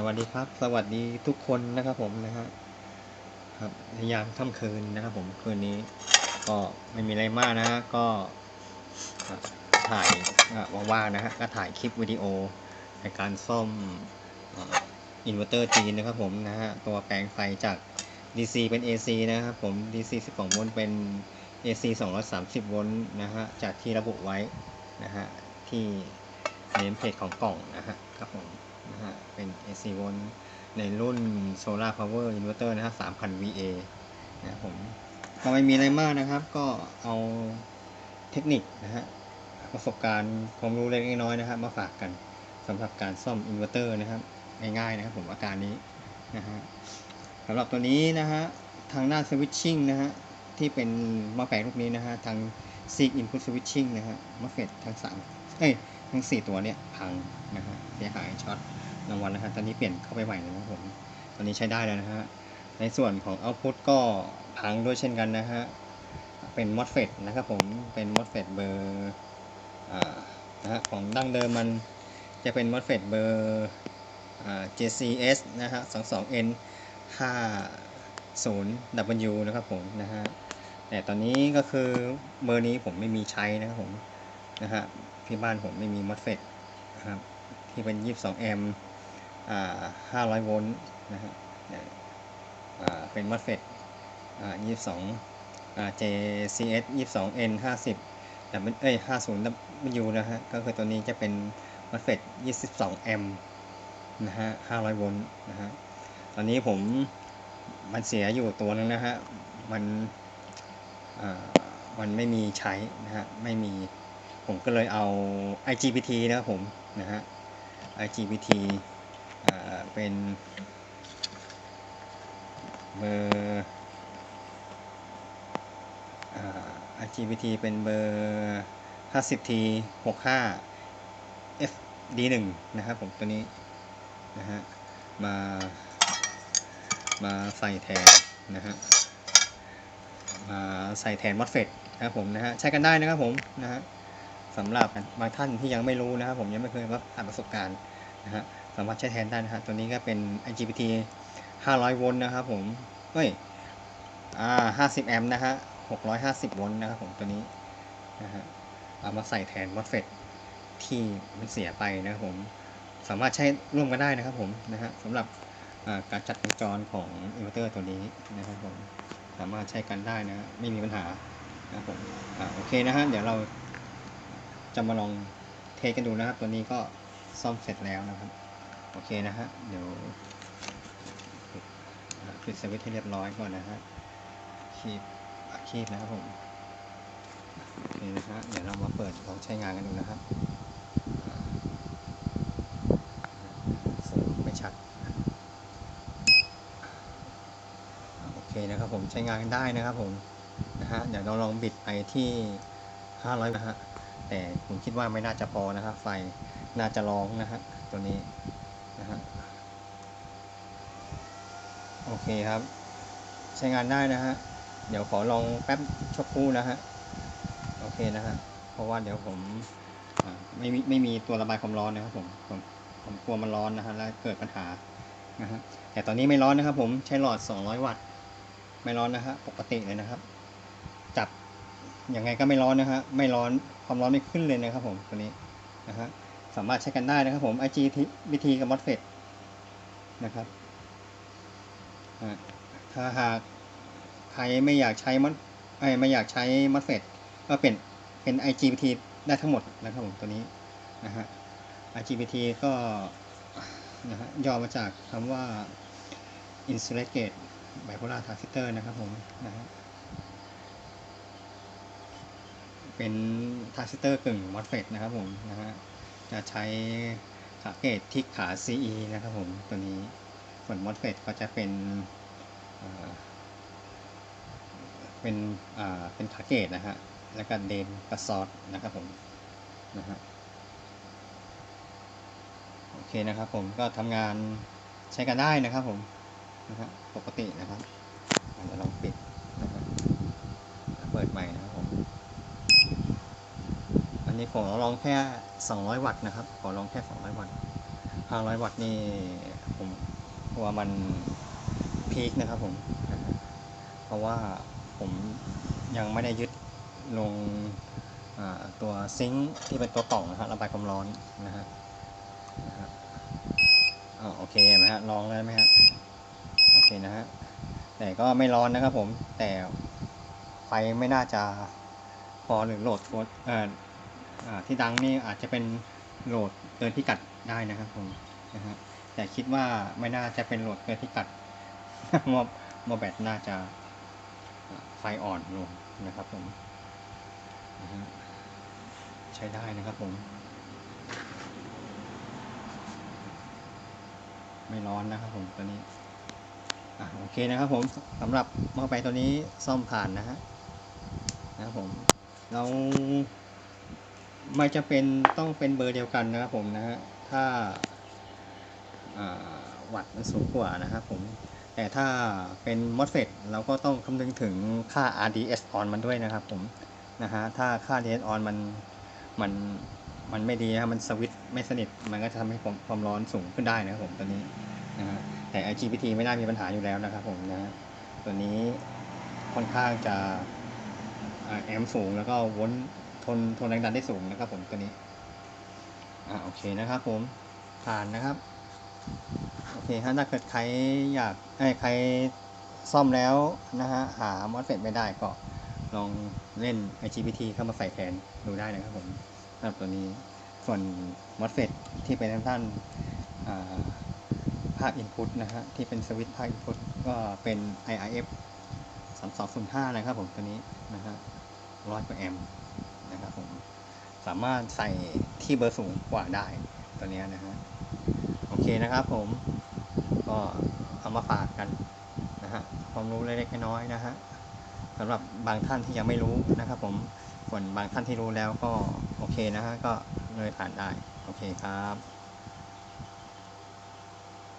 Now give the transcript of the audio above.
สวัสดีครับ สวัสดีทุกคนนะครับผมนะฮะครับในยามค่ำคืนนะครับผมคืนนี้ก็ไม่มีอะไรมากนะฮะก็ถ่ายว่างๆนะฮะก็ถ่ายคลิปวิดีโอในการซ่อมอินเวอร์เตอร์จีนนะครับผมนะฮะตัวแปลงไฟจาก DC เป็น AC นะครับผม DC 12โวลต์เป็น AC 230โวลต์นะฮะจากที่ระบุไว้นะฮะที่เนมเพจของกล่องนะฮะครับผม นะฮะ เป็น AC โวลต์ในรุ่น Solar Power Inverter นะฮะ3,000 VA นะครับผม ก็ไม่มีอะไรมากนะครับ ก็เอาเทคนิคนะฮะ ประสบการณ์ความรู้เล็กน้อยนะครับ มาฝากกันสำหรับการซ่อมอินเวอร์เตอร์นะครับ ง่ายๆนะครับผมอาการนี้นะฮะสำหรับตัวนี้นะฮะ ทางหน้าสวิตชิ่งนะฮะ ที่เป็นมาแปลงลูกนี้นะฮะ ทาง Seek Input Switching นะฮะมาเฟดทั้งสาม เอ้ยทั้งสี่ตัวเนี่ยพังนะฮะเสียหายช็อตรางวัลนะฮะตอนนี้เปลี่ยนเข้าไปใหม่เลยนะครับผมตอนนี้ใช้ได้แล้วนะฮะในส่วนของ Output ก็พังด้วยเช่นกันนะฮะเป็น MOSFET นะครับผมเป็น MOSFET เบอร์อ่านะฮะของดั้งเดิมมันจะเป็น MOSFET เบอร์อ่า JCS นะฮะ 22N 50W นะครับผมนะฮะแต่ตอนนี้ก็คือเบอร์นี้ผมไม่มีใช้นะครับผมนะฮะ ที่บ้านผมไม่มี MOSFET นะครับที่เป็น 22 แอมป์500 โวลต์นะฮะเนี่ยอ่าเป็น MOSFET อ่า22 JCS 22N 50แต่เอ้ย 50W นะฮะก็คือตัวนี้จะเป็น MOSFET 22 แอมป์นะฮะ500 โวลต์นะฮะตอนนี้ผมมันเสียอยู่ตัวนึงนะฮะมันมันไม่มีใช้นะฮะไม่มี ผมก็เลยเอา IGBT นะครับผมนะฮะ IGBT เป็นเบอร์ IGBT เป็นเบอร์ 50T 65 FD1 นะครับผมตัวนี้นะฮะมามาใส่แทนนะฮะมาใส่แทนมอสเฟตนะครับผมนะฮะใช้กันได้นะครับผมนะฮะ สำหรับบางท่านที่ยังไม่รู้นะครับ ผมยังไม่เคยรับผ่านประสบการณ์นะฮะสามารถใช้แทนได้นะฮะตัวนี้ก็เป็น IGBT 500 โวลต์นะครับผมเฮ้ยอ่า50 แอมป์นะฮะ650 โวลต์นะครับผมตัวนี้นะฮะเอามาใส่แทนมอสเฟตที่มันเสียไปนะครับผมสามารถใช้ร่วมกันได้นะครับผมนะฮะสำหรับการจัดวงจรของอินเวอร์เตอร์ตัวนี้นะครับผมสามารถใช้กันได้นะฮะไม่มีปัญหานะครับผมอ่าโอเคนะฮะเดี๋ยวเรา จะมาลองเทสกันดูนะครับ ตัวนี้ก็ซ่อมเสร็จแล้วนะครับ โอเคนะฮะเดี๋ยวปิดสวิตช์ให้เรียบร้อยก่อนนะฮะคีบอะคีบนะครับผมโอเคนะฮะเดี๋ยวเรามาเปิดลองใช้งานกันดูนะครับสไม่ชัดโอเคนะครับผมใช้งานได้นะครับผมนะฮะเดี๋ยวเราลองบิดไปที่ 500นะฮะ แต่ผมคิดว่าไม่น่าจะพอนะครับ ไฟน่าจะร้องนะฮะตัวนี้นะฮะโอเคครับ ใช้งานได้นะฮะเดี๋ยวขอลองแป๊บชั่วครู่นะฮะโอเคนะฮะเพราะว่าเดี๋ยวผมไม่มีไม่มีตัวระบายความร้อนนะครับผมผมผมกลัวมันร้อนนะฮะแล้วเกิดปัญหานะฮะแต่ตอนนี้ไม่ร้อนนะครับ ผมใช้หลอด 200 วัตต์ไม่ร้อนนะฮะปกติเลยนะครับ จับ ยังไงก็ไม่ร้อนนะฮะไม่ร้อนความร้อนไม่ขึ้นเลยนะครับผมตัวนี้นะฮะสามารถใช้กันได้นะครับผม IGBT กับ MOSFET นะครับถ้าหากใครไม่อยากใช้มอสไม่อยากใช้ MOSFET ก็เป็นเป็น IGBT ได้ทั้งหมดนะครับผมตัวนี้นะฮะ IGBT ก็นะฮะย่อมาจากคำว่า Insulated ไบโพลาร์ทรานซิสเตอร์นะครับผมนะฮะ เป็นทรานซิสเตอร์กึ่งมอสเฟตนะครับผมนะฮะจะใช้ขาเกตทิกขา CE นะครับผมตัวนี้ส่วนมอสเฟตก็จะเป็นเป็นอ่าเป็นขาเกตนะฮะแล้วก็เดนกับซอสนะครับผมนะฮะโอเคนะครับผมก็ทำงานใช้กันได้นะครับผมนะครับปกตินะครับเดี๋ยวลองปิดนะครับเปิดใหม่นะครับ นี้ขอลองแค่ 200 วัตต์นะครับ ขอลองแค่ 200 วัตต์ 500 วัตต์นี่ผมว่ามันพีคนะครับผม เพราะว่าผมยังไม่ได้ยึดลงตัวซิงค์ที่เป็นตัวกล่องนะฮะระบายความร้อนนะฮะนะฮะอ่าโอเคไหมฮะลองเลยไหมฮะโอเคนะฮะแต่ก็ไม่ร้อนนะครับผมแต่ไฟไม่น่าจะพอหรือโหลดโค้ด ที่ดังนี่อาจจะเป็นโหลดเกินพิกัดได้นะครับผมนะฮะแต่คิดว่าไม่น่าจะเป็นโหลดเกินพิกัดมอบมอแบตน่าจะไฟอ่อนลงนะครับผมนะฮะใช้ได้นะครับผม ไม่ร้อนนะครับผมตัวนี้อะโอเคนะครับผมสำหรับมอแปลงตัวนี้ซ่อมผ่านนะฮะนะครับผมเรา ไม่จะเป็นต้องเป็นเบอร์เดียวกันนะครับผมนะฮะถ้าวัตต์มันสูงกว่านะครับผมแต่ถ้าเป็น MOSFET เราก็ต้องคำนึงถึงค่า RDS on มันด้วยนะครับผมนะฮะถ้าค่า RDS on มันมันมันไม่ดีนะครับมันสวิตช์ไม่สนิท มันก็จะทำให้ความความร้อนสูงขึ้นได้นะครับผมตัวนี้นะฮะแต่ IGBT ไม่น่ามีปัญหาอยู่แล้วนะครับผมนะฮะตัวนี้ค่อนข้างจะแอมป์สูงแล้วก็วลต์ท นทนแรงดันได้สูงนะครับผมตัวนี้ อ่าโอเคนะครับผมผ่านนะครับ โอเคฮะถ้าเกิดใครอยากไอ้ใครซ่อมแล้วนะฮะหามอสเฟตไม่ได้ก็ลองเล่น IGBT เข้ามาใส่แทนดูได้นะครับผมสำหรับตัวนี้ส่วนมอสเฟตที่เป็นทางด้านอ่าภาค Input นะฮะที่เป็นสวิตช์ภาค Input ก็เป็น IIF 3205 นะครับผมตัวนี้นะฮะร้อยกว่าแอมป์นะครับผม สามารถใส่ที่เบอร์สูงกว่าได้ตัวนี้นะฮะโอเคนะครับผมก็เอามาฝากกันนะฮะความรู้เล็กๆน้อยๆนะฮะสำหรับบางท่านที่ยังไม่รู้นะครับผมส่วนบางท่านที่รู้แล้วก็โอเคนะฮะก็เลยผ่านได้โอเคครับ